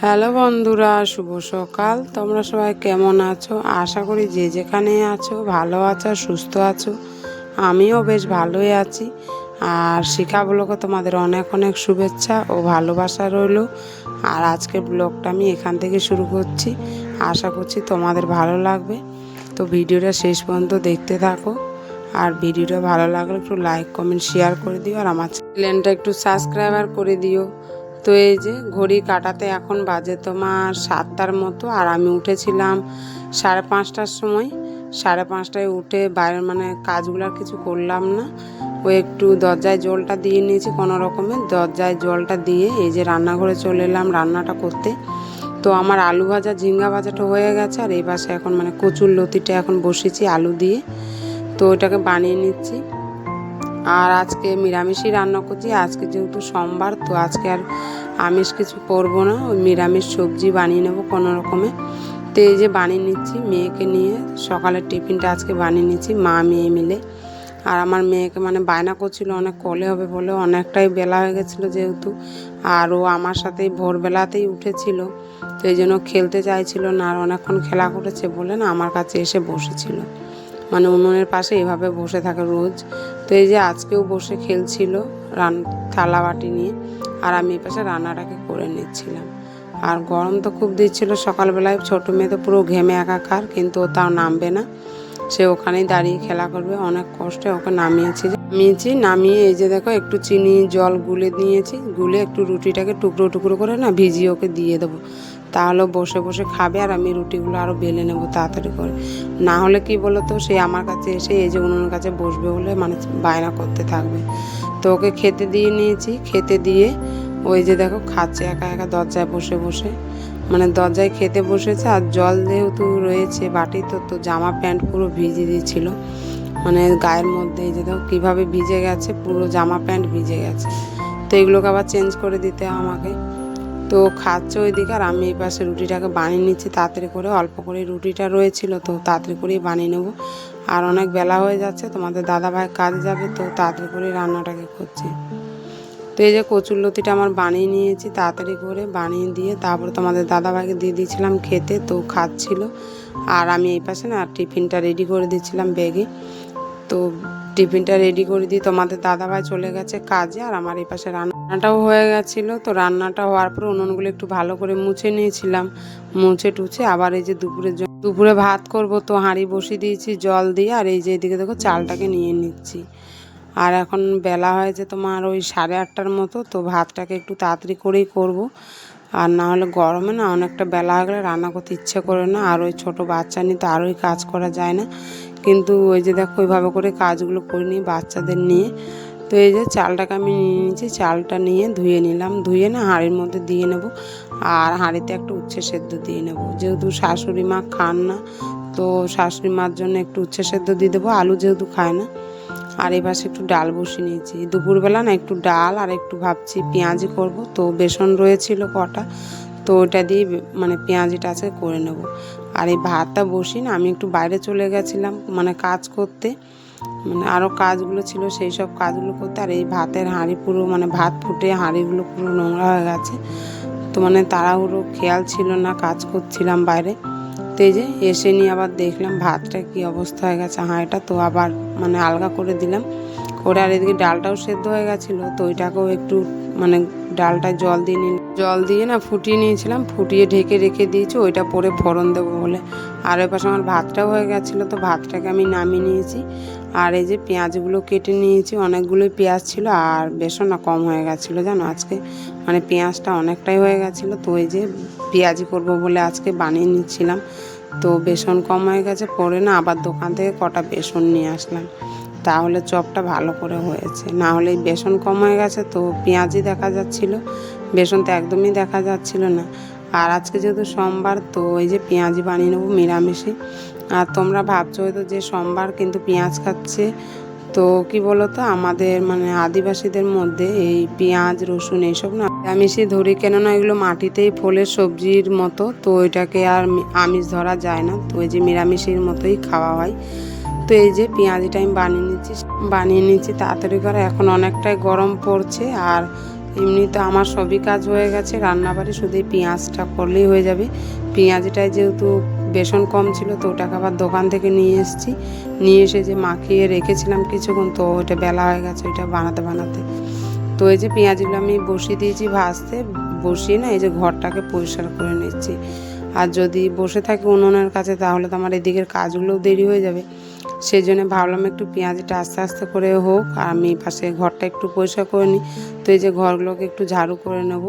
Hello বন্ধুরা, শুভ সকাল। তোমরা সবাই কেমন আছো? আশা করি যে যেখানে আছো, ভালো আছো, সুস্থ আছো। আমিও বেশ ভালোই আছি। আর শিখা ব্লগে তোমাদের অনেক অনেক শুভেচ্ছা ও ভালোবাসা রইল। আর আজকের ব্লগটা আমি এখান থেকে শুরু করছি। আশা করছি তোমাদের ভালো লাগবে। তো ভিডিওটা শেষ পর্যন্ত দেখতে থাকো। আর ভিডিওটা ভালো লাগলে একটু লাইক কমেন্ট শেয়ার করে দিও। আর আমার চ্যানেলটা একটু সাবস্ক্রাইবার করে দিও। তো এই যে ঘড়ি কাটাতে এখন বাজে তোমার সাতটার মতো, আর আমি উঠেছিলাম সাড়ে পাঁচটার সময়। সাড়ে পাঁচটায় উঠে বাইরের মানে কাজগুলো আর কিছু করলাম না। ও একটু দরজায় জলটা দিয়ে নিয়েছি কোনো রকমের দরজায় জলটা দিয়ে এই যে রান্নাঘরে চলে এলাম রান্নাটা করতে। তো আমার আলু ভাজা, ঝিঙ্গা ভাজাটা হয়ে গেছে, আর এই পাশে এখন মানে কচুর লতিটা এখন বসেছি আলু দিয়ে। তো ওইটাকে বানিয়ে নিচ্ছি। আর আজকে নিরামিষই রান্না করছি। আজকে যেহেতু সোমবার, তো আজকে আর আমিষ কিছু করব না। ওই নিরামিষ সবজি বানিয়ে নেব কোনো রকমে। তো এই যে বানিয়ে নিচ্ছি মেয়েকে নিয়ে। সকালের টিফিনটা আজকে বানিয়ে নিচ্ছি, মা, মেয়ে মিলে। আর আমার মেয়েকে মানে বায়না করছিল, অনেক কলে হবে বলে। অনেকটাই বেলা হয়ে গেছিল যেহেতু। আর ও আমার সাথেই ভোরবেলাতেই উঠেছিল। তো এই জন্য খেলতে চাইছিল না, আর অনেকক্ষণ খেলা করেছে বলে না আমার কাছে এসে বসেছিল। মানে উনুনের পাশে এভাবে বসে থাকে রোজ। তো এই যে আজকেও বসে খেলছিল রান থালা বাটি নিয়ে, আর আমি এই পাশে রান্নাটাকে করে নিচ্ছিলাম। আর গরম তো খুব দিচ্ছিল সকালবেলায়, ছোটো মেয়ে তো পুরো ঘেমে একাকার, কিন্তু ও তাও নামবে না। সে ওখানেই দাঁড়িয়ে খেলা করবে। অনেক কষ্টে ওকে নামিয়েছি। নামিয়েছি, নামিয়ে এই যে দেখো, একটু চিনি, জল গুলে নিয়েছি। গুলে একটু রুটিটাকে টুকরো টুকরো করে না ভিজিয়ে ওকে দিয়ে দেবো। তাহলে বসে বসে খাবে আর আমি রুটিগুলো আরও বেলে নেব তাড়াতাড়ি করে। না হলে কি বলো তো সে আমার কাছে এসে এই যে উনুনের কাছে বসবে বলে মানে বায়না করতে থাকবে। তো ওকে খেতে দিয়ে নিয়েছি। খেতে দিয়ে ওই যে দেখো, খাচ্ছে একা একা দরজায় বসে বসে। মানে দরজায় খেতে বসেছে আর জল যেহেতু রয়েছে বাটিতে, তো জামা প্যান্ট পুরো ভিজে দিয়েছিল। মানে গায়ের মধ্যে যে কীভাবে ভিজে গেছে, পুরো জামা প্যান্ট ভিজে গেছে। তো এগুলোকে আবার চেঞ্জ করে দিতে আমাকে। তো খাচ্ছে ওইদিকে আর আমি এই পাশে রুটিটাকে বানিয়ে নিচ্ছি, তাড়াতাড়ি করে অল্প করে রুটিটা রয়েছিল, তো তাড়াতাড়ি করেই বানিয়ে নেব। আর অনেক বেলা হয়ে যাচ্ছে, তোমাদের দাদা ভাই কাজে যাবে, তো তাড়াতাড়ি করে রান্নাটাকে করছি। তো এই যে কচুর লতিটা আমার বানিয়ে নিয়েছি, তাড়াতাড়ি করে বানিয়ে দিয়ে তারপরে তোমাদের দাদাভাইকে দিয়ে দিয়েছিলাম খেতে, তো খাচ্ছিল। আর আমি এই পাশে না টিফিনটা রেডি করে দিচ্ছিলাম ব্যাগে। তো টিফিনটা রেডি করে দিয়ে তোমাদের দাদাভাই চলে গেছে কাজে, আর আমার এই পাশে রান্নাটাও হয়ে গেছিল। তো রান্নাটা হওয়ার পর উনুনগুলো একটু ভালো করে মুছে নিয়েছিলাম, মুছে টুছে আবার এই যে দুপুরের দুপুরে ভাত করব তো হাঁড়ি বসিয়ে দিয়েছি জল দিয়ে, আর এই যে এদিকে দেখো চালটাকে নিয়ে নিচ্ছি। আর এখন বেলা হয়েছে তোমার ওই সাড়ে আটটার মতো, তো ভাতটাকে একটু তাড়াতাড়ি করেই করব। আর না হলে গরমে না অনেকটা বেলা হয়ে গেলে রান্না করতে ইচ্ছে করে না, আর ওই ছোটো বাচ্চা নিয়ে তো আরোই কাজ করা যায় না। কিন্তু ওই যে দেখো ওইভাবে করে কাজগুলো করে নিই বাচ্চাদের নিয়ে। তো এই যে চালটাকে আমি নিয়ে নিয়েছি, চালটা নিয়ে ধুয়ে নিলাম। ধুয়ে না হাঁড়ির মধ্যে দিয়ে নেব, আর হাঁড়িতে একটা উচ্ছে সেদ্ধ দিয়ে নেব। যেহেতু শাশুড়ি মা খান না, তো শাশুড়ি মার জন্য একটু উচ্ছে সেদ্ধ দিয়ে দেবো, আলু যেহেতু খায় না আর এই পাশে একটু ডাল বসিয়ে নিয়েছি। দুপুরবেলা না একটু ডাল আর একটু ভাবছি পেঁয়াজি করব। তো বেসন রয়েছিল কটা, তো ওটা দিয়ে মানে পেঁয়াজিটা আছে করে নেব। আর এই ভাতটা বসি না আমি একটু বাইরে চলে গেছিলাম মানে কাজ করতে। মানে আরও কাজগুলো ছিল, সেই সব কাজগুলো করতে। আর এই ভাতের হাঁড়ি পুরো মানে ভাত ফুটে হাঁড়িগুলো পুরো নোংরা হয়ে গেছে। তো মানে তাড়াহুড়ো, খেয়াল ছিল না, কাজ করছিলাম বাইরে। তো এই যে এসে নিয়ে আবার দেখলাম ভাতটা কি অবস্থা হয়ে গেছে। হাঁড়িটা তো আবার মানে আলগা করে দিলাম। করে আর এদিকে ডালটাও সেদ্ধ হয়ে গেছিল, তো ওইটাকেও একটু মানে ডালটা জল দিয়ে নিন জল দিয়ে না ফুটিয়ে নিয়েছিলাম, ফুটিয়ে ঢেকে রেখে দিয়েছি, ওইটা পরে ফোড়ন দেবো বলে। আর ওই পাশে আমার ভাতটাও হয়ে গেছিল, তো ভাতটাকে আমি নামিয়ে নিয়েছি। আর এই যে পেঁয়াজগুলো কেটে নিয়েছি, অনেকগুলোই পেঁয়াজ ছিল আর বেসন না কম হয়ে গেছিল জানো আজকে। মানে পেঁয়াজটা অনেকটাই হয়ে গেছিল, তো এই যে পেঁয়াজি করব বলে আজকে বানিয়ে নিচ্ছিলাম। তো বেসন কম হয়ে গেছে, পরে না আবার দোকান থেকে কটা বেসন নিয়ে আসলাম। তাহলে চপটা ভালো করে হয়েছে। না হলে বেসন কম হয়ে গেছে তো পেঁয়াজই দেখা যাচ্ছিল। বেসন তো একদমই দেখা যাচ্ছিল না। আর আজকে যেহেতু সোমবার তো ওই যে পেঁয়াজি বানিয়ে নেব নিরামিষে। আর তোমরা ভাবছ হয়তো যে সোমবার কিন্তু পেঁয়াজ খাচ্ছে। তো কি বলতো? আমাদের মানে আদিবাসীদের মধ্যে এই পেঁয়াজ, রসুন এইসব না নিরামিষই ধরি। কেননা এগুলো মাটিতেই ফলের সবজির মতো। তো এটাকে আর আমিষ ধরা যায় না। তো এই যে নিরামিষের মতোই খাওয়া হয়। তো এই যে পেঁয়াজিটা আমি বানিয়ে নিচ্ছি বানিয়ে নিচ্ছি। তাড়াতাড়ি করে এখন অনেকটাই গরম পড়ছে আর এমনি তো আমার সবই কাজ হয়ে গেছে। রান্নাবাড়ি শুধু পেঁয়াজটা করলেই হয়ে যাবে। পেঁয়াজটায় যেহেতু বেসন কম ছিল তো ওটাকে আবার দোকান থেকে নিয়ে এসেছি। নিয়ে এসে যে মাখিয়ে রেখেছিলাম কিছুক্ষণ তো ওইটা বেলা হয়ে গেছে ওইটা বানাতে বানাতে। তো এই যে পেঁয়াজগুলো আমি বসিয়ে দিয়েছি ভাজতে। বসিয়ে না এই যে ঘরটাকে পরিষ্কার করে নিচ্ছি। আর যদি বসে থাকি উনুনের কাছে তাহলে তো আমার এদিকের কাজগুলোও দেরি হয়ে যাবে। সেই জন্য ভাবলাম একটু পেঁয়াজটা আস্তে আস্তে করে হোক, আর আমি পাশে ঘরটা একটু পরিষ্কার করে নিই। তো এই যে ঘরগুলোকে একটু ঝাড়ু করে নেব।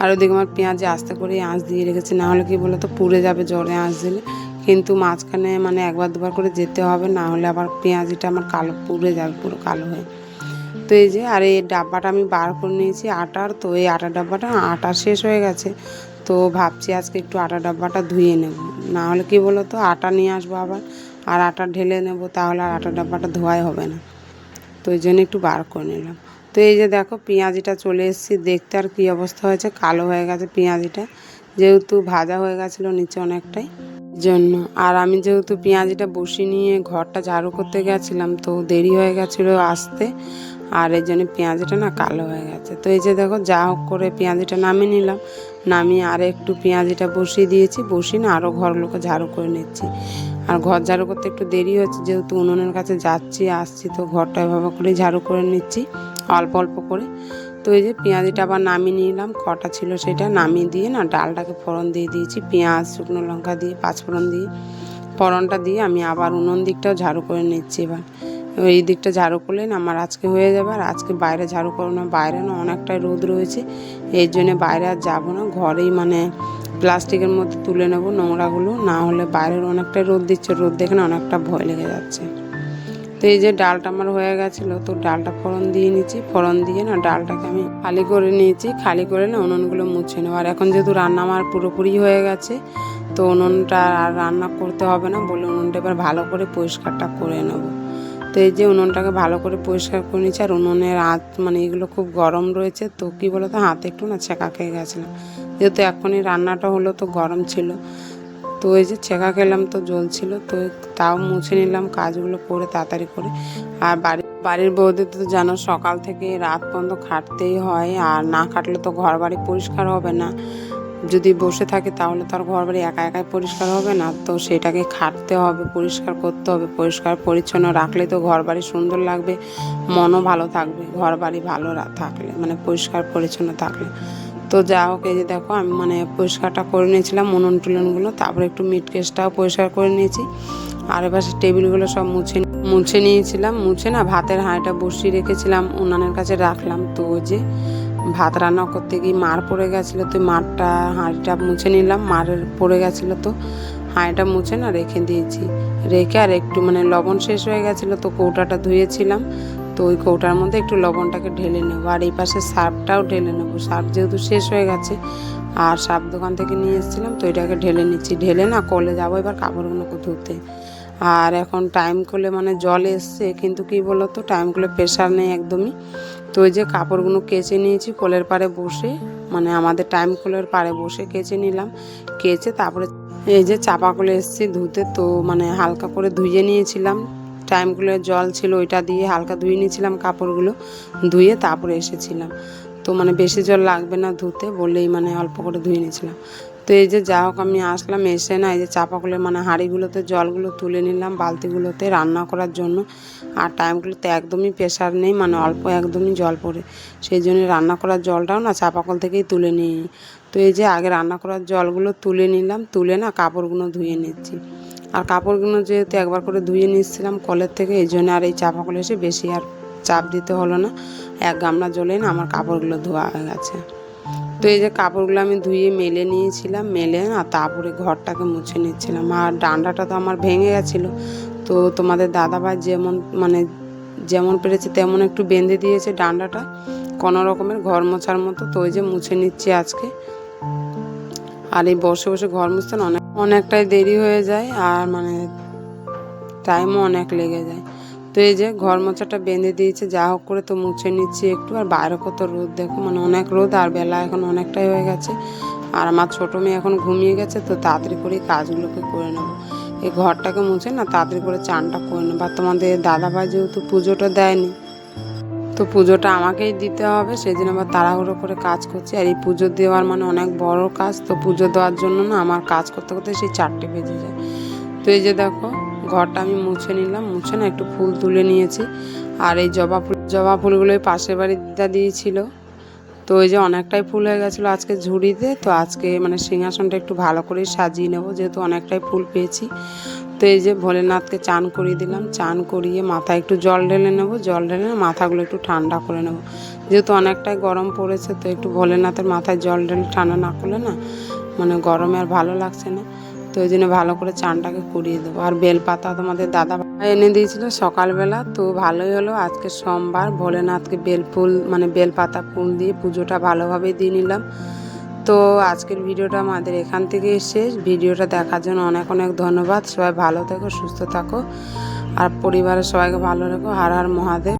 আর ওদিকে আমার পেঁয়াজে আস্তে করে আঁচ দিয়ে রেখেছি, না হলে কি বলো তো পুড়ে যাবে জ্বরে আঁচ দিলে। কিন্তু মাঝখানে মানে একবার দুবার করে যেতে হবে, না হলে আবার পেঁয়াজিটা আমার কালো পুড়ে যাবে, পুরো কালো হয়ে। তো এই যে, আর এই ডাব্বাটা আমি বার করে নিয়েছি আটার। তো এই আটা ডাব্বাটা আটা শেষ হয়ে গেছে। তো ভাবছি আজকে একটু আটা ডাব্বাটা ধুয়ে নেব। না হলে কি বলো তো আটা নিয়ে আসব আবার। আর আটা ঢেলে নেব, তাহলে আর আটা ডাব্বাটা ধোয়াই হবে না। তো ওই জন্য একটু বার করে নিলাম। তো এই যে দেখো, পেঁয়াজিটা চলে এসেছি, দেখতে আর কী অবস্থা হয়েছে, কালো হয়ে গেছে পেঁয়াজিটা। যেহেতু ভাজা হয়ে গেছিল নিচে অনেকটাই। জন্য, আর আমি যেহেতু পেঁয়াজিটা বসিয়ে নিয়ে ঘরটা ঝাড়ু করতে গেছিলাম, তো দেরি হয়ে গেছিল আসতে। আর এই জন্য পেঁয়াজিটা না কালো হয়ে গেছে। তো এই যে দেখো, যা হোক করে পেঁয়াজিটা নামিয়ে নিলাম। নামিয়ে আর একটু পেঁয়াজিটা বসিয়ে দিয়েছি, বসিয়ে না আরও ঘর ঘরগুলোকে ঝাড়ু করে নিচ্ছি। আর ঘর ঝাড়ু করতে একটু দেরি হচ্ছে যেহেতু উনুনের কাছে যাচ্ছি, আসছি, তো ঘরটা এভাবে করেই ঝাড়ু করে নিচ্ছি, অল্প অল্প করে। তো এই যে পেঁয়াজিটা আবার নামিয়ে নিলাম কটা ছিল সেটা নামিয়ে দিয়ে না ডালটাকে ফোড়ন দিয়ে দিয়েছি, পেঁয়াজ, শুকনো লঙ্কা দিয়ে, পাঁচফোড়ন দিয়ে, ফোড়নটা দিয়ে আমি আবার উনুন দিকটাও ঝাড়ু করে নিচ্ছি এবার। এই দিকটা ঝাড়ু করলে না আমার আজকে হয়ে যাবে, আর আজকে বাইরে ঝাড়ু করব না, বাইরে না অনেকটাই রোদ রয়েছে, এই জন্যে বাইরে আর যাব না, ঘরেই মানে প্লাস্টিকের মধ্যে তুলে নেব নোংরাগুলো, না হলে বাইরের অনেকটাই রোদ দিচ্ছে, রোদ দেখে না অনেকটা ভয় লেগে যাচ্ছে। তো এই যে ডালটা আমার হয়ে গেছিল, তো ডালটা ফোড়ন দিয়ে নিয়েছি ফোড়ন দিয়ে না ডালটাকে আমি খালি করে নিয়েছি, খালি করে না উনুনগুলো মুছে নেব। আর এখন যেহেতু রান্না আমার পুরোপুরি হয়ে গেছে, তো উনুনটা আর রান্না করতে হবে না বলে উনুনটা এবার ভালো করে পরিষ্কারটা করে নেব। তো এই যে উনুনটাকে ভালো করে পরিষ্কার করে নিয়েছি, আর উনুনের হাত মানে এগুলো খুব গরম রয়েছে, তো কী বলো তো হাতে একটু না ছেঁকা খেয়ে গেছিলাম। যেহেতু এখনই রান্নাটা হলো তো গরম ছিল, তো এই যে ছেঁকা খেলাম তো জ্বলছিল, তো তাও মুছে নিলাম কাজগুলো করে তাড়াতাড়ি করে। আর বাড়ি, বাড়ির বৌদি তো জানো সকাল থেকে রাত পর্যন্ত খাটতেই হয়, আর না খাটলে তো ঘর বাড়ি পরিষ্কার হবে না। যদি বসে থাকে তাহলে তো আর ঘর বাড়ি একা একাই পরিষ্কার হবে না। তো সেটাকে খাটতে হবে, পরিষ্কার করতে হবে, পরিষ্কার পরিচ্ছন্ন রাখলে তো ঘর বাড়ি সুন্দর লাগবে, মনও ভালো থাকবে ঘর বাড়ি ভালো থাকলে মানে পরিষ্কার পরিচ্ছন্ন থাকলে। তো যা হোক, এই যে দেখো, আমি মানে পরিষ্কারটা করে নিয়েছিলাম উনুন টুলনগুলো তারপরে একটু মিট কেসটাও পরিষ্কার করে নিয়েছি। আর এবার টেবিলগুলো সব মুছে মুছে নিয়েছিলাম, মুছে না, ভাতের হাঁড়িটা বসিয়ে রেখেছিলাম, উনানের কাছে রাখলাম। তো যে ভাত রান্না করতে গিয়ে মার পড়ে গেছিল তো মারটা, হাঁড়িটা মুছে নিলাম মারের পড়ে গেছিল তো হাঁড়িটা মুছে না রেখে দিয়েছি। রেখে আর একটু মানে লবণ শেষ হয়ে গেছিল তো কৌটাটা ধুয়েছিলাম, তো ওই কৌটার মধ্যে একটু লবণটাকে ঢেলে নেব। আর এই পাশে সার্ফটাও ঢেলে নেব। সার্ফ যেহেতু শেষ হয়ে গেছে, আর সার্ফ দোকান থেকে নিয়ে এসেছিলাম তো এটাকে ঢেলে নিচ্ছি। ঢেলে না কলে যাব এবার কাপড়গুলোকে ধুতে। আর এখন টাইম করলে মানে জল এসছে, কিন্তু কি বলো তো টাইম করলে প্রেশার নেই একদমই। তো ওই যে কাপড়গুলো কেচে নিয়েছি, কোলের পাড়ে বসে মানে আমাদের টাইম কোলের পাড়ে বসে কেচে নিলাম। কেচে তারপরে এই যে চাপা কলে এসেছি ধুতে, তো মানে হালকা করে ধুয়ে নিয়েছিলাম। টাইম টাইমগুলো জল ছিল ওইটা দিয়ে হালকা ধুয়ে নিয়েছিলাম কাপড়গুলো, ধুয়ে তারপরে এসেছিলাম। তো মানে বেশি জল লাগবে না ধুতে বলেই মানে অল্প করে ধুয়ে নিয়েছিলাম। তো এই যে যা হোক, আমি আসলাম, এসে না এই যে চাপাগুলো মানে হাঁড়িগুলোতে, জলগুলো তুলে নিলাম বালতিগুলোতে রান্না করার জন্য। আর টাইমগুলোতে একদমই প্রেশার নেই মানে অল্প একদমই জল পড়ে। সেই জন্য রান্না করার জলটাও না চাপাকল থেকেই তুলে নিই। তো এই যে আগে রান্না করার জলগুলো তুলে নিলাম, তুলে না কাপড়গুলো ধুয়ে নিচ্ছি। আর কাপড়গুলো যেহেতু একবার করে ধুয়ে নিচ্ছিলাম কলের থেকে, এই জন্য আর এই চাপা কলে এসে বেশি আর চাপ দিতে হলো না। এক গামলা জলে না আমার কাপড়গুলো ধোয়া হয়ে গেছে। তো এই যে কাপড়গুলো আমি ধুয়ে মেলে নিয়েছিলাম, মেলে আর তারপরে ঘরটাকে মুছে নিচ্ছিলাম। আর ডান্ডাটা তো আমার ভেঙে গেছিল। তো তোমাদের দাদাভাই যেমন মানে যেমন পেরেছে তেমন একটু বেঁধে দিয়েছে ডান্ডাটা, কোনো রকমের ঘর মোছার মতো। তো ওই যে মুছে নিচ্ছি আজকে। আর এই বসে বসে ঘর মুছতে অনেক অনেকটাই দেরি হয়ে যায়, আর মানে টাইমও অনেক লেগে যায়। তো এই যে ঘর মোছাটা বেঁধে দিয়েছে, যা হোক করে তো মুছে নিচ্ছি একটু। আর বাইরে কত রোদ দেখো মানে অনেক রোদ আর বেলা এখন অনেকটাই হয়ে গেছে। আর আমার ছোটো মেয়ে এখন ঘুমিয়ে গেছে, তো তাড়াতাড়ি করে কাজগুলোকে করে নেব। এই ঘরটাকে মুছে না, তাড়াতাড়ি করে চানটা করে নেব। আর তোমাদের দাদাভাই যেহেতু পুজোটা দেয়নি, তো পুজোটা আমাকেই দিতে হবে সেই জন্য আবার তাড়াহুড়ো করে কাজ করছি। আর এই পুজো দেওয়ার মানে অনেক বড় কাজ, তো পুজো দেওয়ার জন্য না আমার কাজ করতে করতে সেই চারটে বেজে যায়। তো এই যে দেখো ঘরটা আমি মুছে নিলাম, মুছে না, একটু ফুল তুলে নিয়েছি। আর এই জবা ফুল, জবা ফুলগুলো পাশের বাড়ির দিদা দিয়েছিল। তো ওই যে অনেকটাই ফুল হয়ে গেছিল আজকে ঝুড়িতে, তো আজকে মানে সিংহাসনটা একটু ভালো করে সাজিয়ে নেব, যেহেতু অনেকটাই ফুল পেয়েছি। তো এই যে ভোলেনাথকে চান করিয়ে দিলাম, চান করিয়ে মাথায় একটু জল ঢেলে নেব, জল ঢেলে মাথাগুলো একটু ঠান্ডা করে নেব। যেহেতু অনেকটাই গরম পড়েছে, তো একটু ভোলেনাথের মাথায় জল ঢেলে ঠান্ডা না করলে না মানে গরমে আর ভালো লাগছে না। তো ওই জন্য ভালো করে চানটাকে করিয়ে দেবো। আর বেলপাতা তোমাদের দাদা এনে দিয়েছিল সকালবেলা, তো ভালোই হলো। আজকে সোমবার ভোলেনাথকে বেলফুল মানে বেলপাতা ফুল দিয়ে পুজোটা ভালোভাবে দিয়ে নিলাম। তো আজকের ভিডিওটা আমাদের এখান থেকে শেষ। ভিডিওটা দেখার জন্য অনেক অনেক ধন্যবাদ। সবাই ভালো থেকো, সুস্থ থাকো। আর পরিবারের সবাইকে ভালো রেখো। হার হার মহাদেব।